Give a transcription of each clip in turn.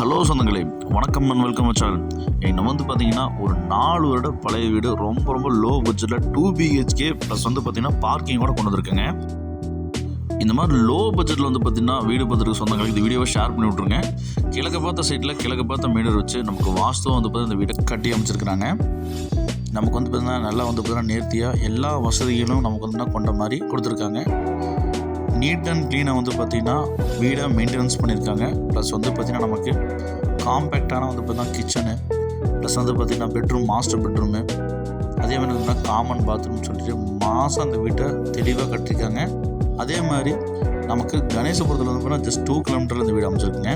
Hello சொந்தங்களே வணக்கம் and welcome வச்சால் நம்ம வந்து பார்த்தீங்கன்னா ஒரு நாலு வருட பழைய வீடு ரொம்ப ரொம்ப லோ பட்ஜெட்டில் டூ பிஹெச்கே ப்ளஸ் வந்து பார்த்தீங்கன்னா பார்க்கிங்கோட கொண்டு வந்திருக்கேங்க. இந்த மாதிரி லோ பட்ஜெட்டில் வந்து பார்த்தீங்கன்னா வீடு பார்த்துருக்க சொந்தங்களுக்கு இந்த வீடியோவை ஷேர் பண்ணி விட்ருங்க கிழக்க பார்த்த சைட்டில் கிழக்க பார்த்த மீடர் வச்சு நமக்கு வாஸ்துவம் வந்து பார்த்தீங்கன்னா இந்த வீடை கட்டி அமைச்சிருக்கிறாங்க. நமக்கு வந்து பார்த்தீங்கன்னா நல்லா வந்து பார்த்தீங்கன்னா நேர்த்தியாக எல்லா வசதிகளும் நமக்கு வந்து கொண்ட மாதிரி கொடுத்துருக்காங்க. நீட் அண்ட் க்ளீனாக வந்து பார்த்திங்கன்னா வீடை மெயின்டெனன்ஸ் பண்ணியிருக்காங்க. ப்ளஸ் வந்து பார்த்திங்கன்னா நமக்கு காம்பேக்டான வந்து பார்த்தீங்கன்னா கிச்சனு. ப்ளஸ் வந்து பார்த்திங்கன்னா பெட்ரூம் மாஸ்டர் பெட்ரூமு. அதே மாதிரி வந்து காமன் பாத்ரூம் சொல்லிட்டு மாதம் அந்த வீட்டை தெளிவாக கட்டியிருக்காங்க. அதே மாதிரி நமக்கு கணேசபுரத்தில் வந்து பார்த்தீங்கன்னா ஜஸ்ட் டூ கிலோமீட்டரில் இந்த வீடு அமைச்சிருக்குங்க.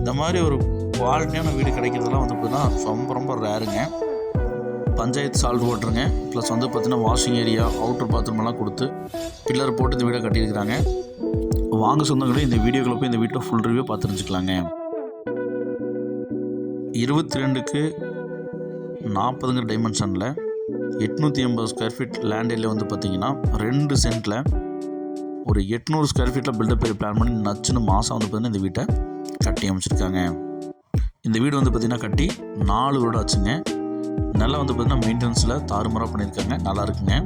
இந்த மாதிரி ஒரு குவாலிட்டியான வீடு கிடைக்கிறதுலாம் வந்து பார்த்தீங்கன்னா ரொம்ப ரொம்ப ரேருங்க பஞ்சாயத்து சால்ட் ஓட்டுருங்க ப்ளஸ் வந்து பார்த்தீங்கன்னா வாஷிங் ஏரியா அவுட்டர் பாத்ரூம் எல்லாம் கொடுத்து பில்லர் போட்டு இந்த வீடை கட்டியிருக்கிறாங்க. வாங்க சொந்தங்களே இந்த வீடியோக்குள்ள போய் இந்த வீட்டில் ஃபுல் ரிவ்யூ பார்த்து தெரிஞ்சுக்கலாங்க இருபத்தி ரெண்டுக்கு நாற்பதுங்கிற டைமென்ஷனில் எட்நூற்றி எண்பது ஸ்கொயர் ஃபீட் லேண்ட் ஏரியா வந்து பார்த்தீங்கன்னா ரெண்டு சென்ட்டில் ஒரு எட்நூறு ஸ்கொயர் ஃபீட்டில் பில்டப் ஏரியா பிளான் பண்ணி நச்சுன்னு மாதம் வந்து பார்த்தீங்கன்னா இந்த வீட்டை கட்டி அமைச்சிருக்காங்க. இந்த வீடு வந்து பார்த்திங்கன்னா கட்டி நாலு வருடம் ஆச்சுங்க. நல்லா வந்து பார்த்தீங்கன்னா மெயின்டெனன்ஸில் தாறுமாறாக பண்ணியிருக்காங்க. நல்லா இருக்குங்க.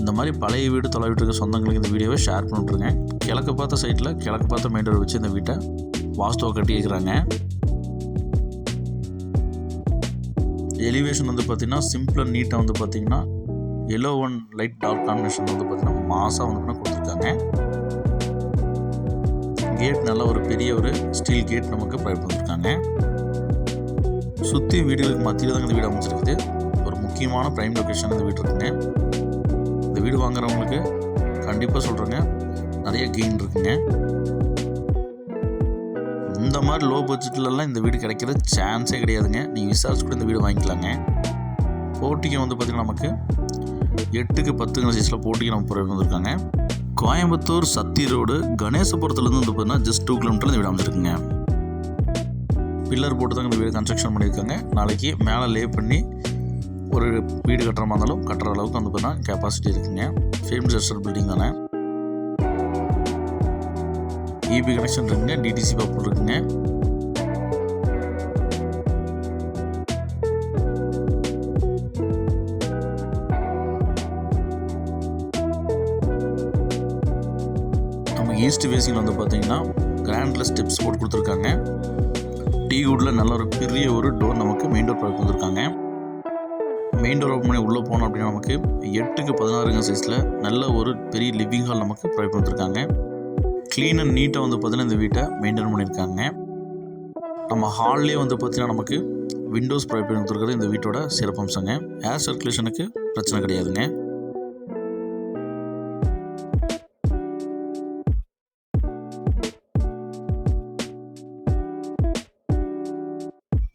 இந்த மாதிரி பழைய வீடு தொலைவிட்டு இருக்க சொந்தங்களுக்கு இந்த வீடியோவை ஷேர் பண்ணிட்டுருங்க கிழக்கு பார்த்த சைட்டில் கிழக்கு பார்த்த மெயின் ரோடு வச்சு இந்த வீட்டை வாஸ்துவை கட்டி இருக்கிறாங்க எலிவேஷன் வந்து பார்த்தீங்கன்னா சிம்பிள் அண்ட் நீட்டாக வந்து பார்த்தீங்கன்னா yellow one light dark combination வந்து பார்த்தீங்கன்னா மாசாக வந்து பார்த்தீங்கன்னா கொடுத்துருக்காங்க. கேட் நல்ல ஒரு பெரிய ஒரு ஸ்டீல் கேட் நமக்கு ப்ரொவைட் பண்ணியிருக்காங்க சுற்றி வீடுகளுக்கு மத்தியில் தான் இந்த வீடு அமைச்சிருக்குது ஒரு முக்கியமான ப்ரைம் லொக்கேஷன் இந்த வீடு இருக்குங்க. இந்த வீடு வாங்குறவங்களுக்கு கண்டிப்பாக சொல்கிறேங்க நிறைய கெயின் இருக்குங்க. இந்த மாதிரி லோ பட்ஜெட்லலாம் இந்த வீடு கிடைக்கிற சான்ஸே கிடையாதுங்க. நீங்கள் விசாரிச்சு கூட இந்த வீடு வாங்கிக்கலாங்க. போட்டிக்கு வந்து பார்த்திங்கன்னா நமக்கு எட்டுக்கு பத்துங்கிற சைஸில் போட்டிக்கு நம்ம ப்ரொவைட் வந்திருக்காங்க கோயம்புத்தூர் சத்தி ரோடு கணேசபுரத்துலேருந்து வந்து பார்த்தீங்கன்னா ஜஸ்ட் டூ கிலோமீட்டர் இந்த வீடு அமைச்சிருக்குங்க பில்லர் போட்டு தான் வீடு கன்ஸ்ட்ரக்ஷன் பண்ணியிருக்காங்க. நாளைக்கு மேலே லே பண்ணி ஒரு வீடு கட்டுற மாதிரி இருந்தாலும் கட்டுற அளவுக்கு வந்து பார்த்தீங்கன்னா கெப்பாசிட்டி இருக்குங்க. ஃபேம் ஜெஸ்டர் பில்டிங் தானே. இபி கனெக்ஷன் இருக்குங்க. டிடிசி பவர் இருக்குங்க. ஈஸ்ட் வேசியில் வந்து பார்த்தீங்கன்னா கிராண்டில் ஸ்டெப்ஸ் போட்டு கொடுத்துருக்காங்க. டீ வுட்டில் நல்ல ஒரு பெரிய ஒரு டோர் நமக்கு மெயின் டோர் ப்ராடக்ட் வந்திருக்காங்க மெயின் டோர் ஓப்பன் பண்ணி உள்ளே போனோம் அப்படின்னா நமக்கு எட்டுக்கு பதினாறுங்க சைஸில் நல்ல ஒரு பெரிய லிவிங் ஹால் நமக்கு ப்ரொவைட் பண்ணிருக்காங்க. க்ளீன் அண்ட் நீட்டாக வந்து பார்த்தீங்கன்னா இந்த வீட்டை மெயின்டைன் பண்ணியிருக்காங்க நம்ம ஹால்லே வந்து பார்த்தீங்கன்னா நமக்கு விண்டோஸ் ப்ரொவைட் பண்ணி கொடுத்துருக்கிறது இந்த வீட்டோட சிறப்பம்சங்க. ஏர் சர்க்குலேஷனுக்கு பிரச்சனை கிடையாதுங்க.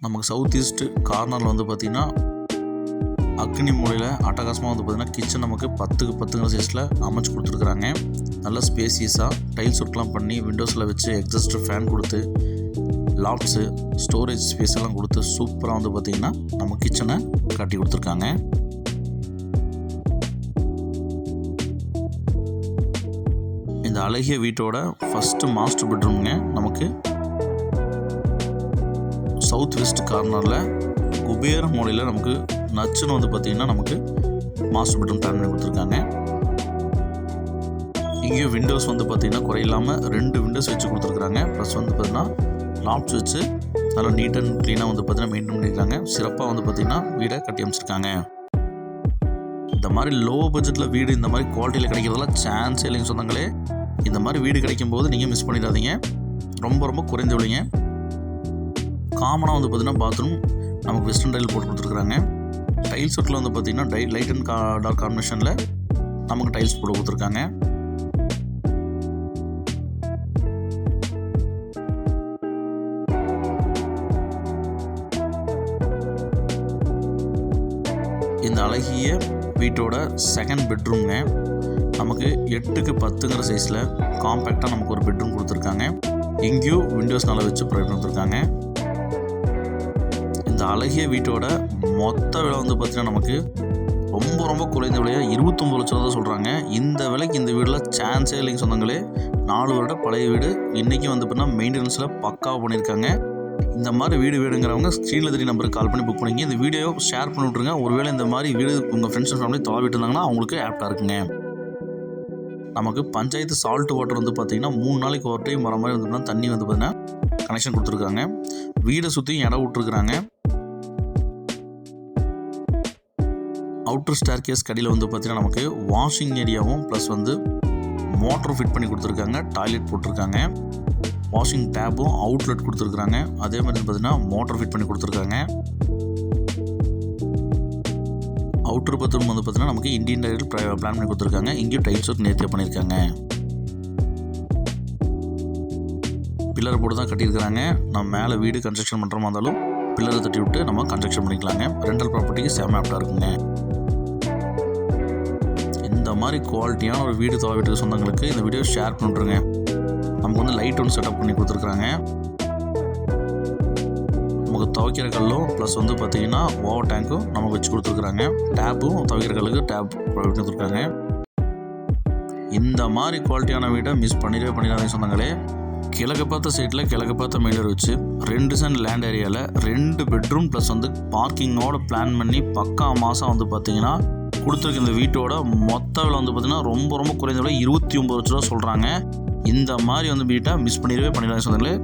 நமக்கு சவுத் ஈஸ்ட் கார்னரில் வந்து பார்த்திங்கன்னா அக்னி மூலையில் அட்டகாசமாக வந்து பார்த்திங்கன்னா கிச்சன் நமக்கு பத்துக்கு பத்துங்கிற சைஸில் அமைச்சு கொடுத்துருக்குறாங்க. நல்ல ஸ்பேசியஸாக டைல்ஸ் ஒர்க்லாம் பண்ணி விண்டோஸில் வச்சு எக்ஸஸ்ட் ஃபேன் கொடுத்து லாப்ஸு ஸ்டோரேஜ் ஸ்பேஸ் எல்லாம் கொடுத்து சூப்பராக வந்து பார்த்திங்கன்னா நம்ம கிச்சனை கட்டி கொடுத்துருக்காங்க. இந்த அழகிய வீட்டோட ஃபஸ்ட்டு மாஸ்டர் பெட்ரூம்ங்க நமக்கு சவுத் வெஸ்ட் கார்னரில் குபேர மூலையில் நமக்கு நச்சுன்னு வந்து பார்த்திங்கன்னா நமக்கு மாஸ்டர் பெட்ரூம் பிளான் பண்ணி கொடுத்துருக்காங்க. இங்கேயும் விண்டோஸ் வந்து பார்த்திங்கன்னா குறையில்லாமல் ரெண்டு விண்டோஸ் வச்சு கொடுத்துருக்குறாங்க ப்ளஸ் வந்து பார்த்திங்கன்னா லாப்ஸ் வச்சு நல்லா நீட் அண்ட் க்ளீனாக வந்து பார்த்திங்கன்னா மெயின்டைன் பண்ணியிருக்காங்க. சிறப்பாக வந்து பார்த்திங்கன்னா வீடை கட்டி அமைச்சிருக்காங்க. இந்த மாதிரி லோ பட்ஜெட்டில் வீடு இந்த மாதிரி குவாலிட்டியில் கிடைக்கிறதெல்லாம் சான்ஸ் இல்லைங்க சொன்னாங்களே இந்த மாதிரி வீடு கிடைக்கும் போது நீங்கள் மிஸ் பண்ணிடாதீங்க. ரொம்ப ரொம்ப குறைந்து விலைங்க காமனாக வந்து பார்த்திங்கன்னா பாத்ரூம் நமக்கு வெஸ்டர்ன் டைல் போட்டு கொடுத்துருக்குறாங்க. டைல்ஸ் ஒர்க்கில் வந்து பார்த்திங்கன்னா டை லைட் அண்ட் கா டார்க் காம்பினேஷனில் நமக்கு டைல்ஸ் போட்டு கொடுத்துருக்காங்க. இந்த அழகிய வீட்டோட செகண்ட் பெட்ரூம்ங்க நமக்கு எட்டுக்கு பத்துங்கிற சைஸில் காம்பேக்டாக நமக்கு ஒரு பெட்ரூம் கொடுத்துருக்காங்க. இங்கேயும் விண்டோஸ் நல்லா வச்சு ப்ரொவைட் பண்ணிருக்காங்க இந்த அழகிய வீட்டோட மொத்த விலை வந்து பார்த்திங்கன்னா நமக்கு ரொம்ப ரொம்ப குறைந்த விலையாக இருபத்தொம்பது லட்சம் தான் சொல்கிறாங்க இந்த விலைக்கு இந்த வீடில் சான்ஸே இல்லைங்க சொந்தங்களே நாலு வருட பழைய வீடு. இன்றைக்கி வந்து பார்த்தீங்கன்னா மெயின்டெனன்ஸில் பக்காவாக பண்ணியிருக்காங்க இந்த மாதிரி வீடு வேணுங்கிறவங்க ஸ்க்ரீனில் தெரிய நம்பருக்கு கால் பண்ணி புக் பண்ணிங்க. இந்த வீடியோ ஷேர் பண்ணி விட்ருங்க ஒருவேளை இந்த மாதிரி வீடு உங்கள் ஃப்ரெண்ட்ஸ் அண்ட் ஃபேமிலி தொலைவிட்டு இருந்தாங்கன்னா அவங்களுக்கு ஆப்டாக இருக்குங்க. நமக்கு பஞ்சாயத்து சால்ட் வாட்டர் வந்து பார்த்திங்கன்னா மூணு நாளைக்கு ஒரு டைம் வர மாதிரி வந்து தண்ணி வந்து பார்த்திங்கன்னா கனெக்ஷன் கொடுத்துருக்காங்க. வீடை சுற்றியும் இடம் விட்ருக்குறாங்க அவுட்டர் ஸ்டார் கேஸ் கடையில் வந்து பார்த்தீங்கன்னா நமக்கு வாஷிங் ஏரியாவும் ப்ளஸ் வந்து மோட்டர் ஃபிட் பண்ணி கொடுத்துருக்காங்க டாய்லெட் போட்டிருக்காங்க. வாஷிங் டேப்பும் அவுட்லெட் கொடுத்துருக்குறாங்க. அதே மாதிரி பார்த்திங்கன்னா பார்த்தீங்கன்னா மோட்டர் ஃபிட் பண்ணி கொடுத்துருக்காங்க. அவுட்டர் பத்ரூம் வந்து பார்த்தீங்கன்னா நமக்கு இந்தியன் டைல் பிளான் பண்ணி கொடுத்துருக்காங்க. இங்கேயும் டைல்ஸ் ஒர்க் நேர்த்தியாக பண்ணியிருக்காங்க. பில்லர் போட்டு தான் கட்டியிருக்கிறாங்க. நம்ம மேலே வீடு கன்ஸ்ட்ரக்ஷன் பண்ணுற மாதிரி இருந்தாலும் பில்லரை தட்டி விட்டு நம்ம கன்ஸ்ட்ரக்ஷன் பண்ணிக்கலாங்க. ரெண்டல் ப்ராப்பர்ட்டிக்கு செம ஆப்டாக இருக்குங்க. மாதிரி குவாலிட்டியான ஒரு வீடு தொலை வீட்டுக்கு சொந்தங்களுக்கு இந்த வீடியோ ஷேர் பண்ணுறேங்க நமக்கு வந்து லைட் ஒன்று செட்டப் பண்ணி கொடுத்துருக்குறாங்க. நமக்கு துவைக்கிற கல்லும் ப்ளஸ் வந்து பார்த்தீங்கன்னா ஓவர் டேங்க்கும் நமக்கு வச்சு கொடுத்துருக்குறாங்க. டேப்பும் துவைக்கிற கல்லுக்கு டேப் கொடுத்துருக்காங்க இந்த மாதிரி குவாலிட்டியான வீடை மிஸ் பண்ணிடவே பண்ணிடாதீங்க சொந்தங்களே. கிழக்கு பார்த்த சைட்டில் கிழக்கு பார்த்த மெயிலர் வச்சு ரெண்டு சென்ட் லேண்ட் ஏரியாவில் ரெண்டு பெட்ரூம் ப்ளஸ் வந்து பார்க்கிங்கோட பிளான் பண்ணி பக்கா மாதம் வந்து பார்த்தீங்கன்னா கொடுத்துருக்க இந்த வீட்டோட மொத்த விலை வந்து பார்த்தீங்கன்னா ரொம்ப ரொம்ப குறைந்த விலை இருபத்தி ஒம்பது லட்ச ரூபா சொல்கிறாங்க இந்த மாதிரி வந்து வீட்டை மிஸ் பண்ணிடவே பண்ணிடலாம் சொந்தங்களே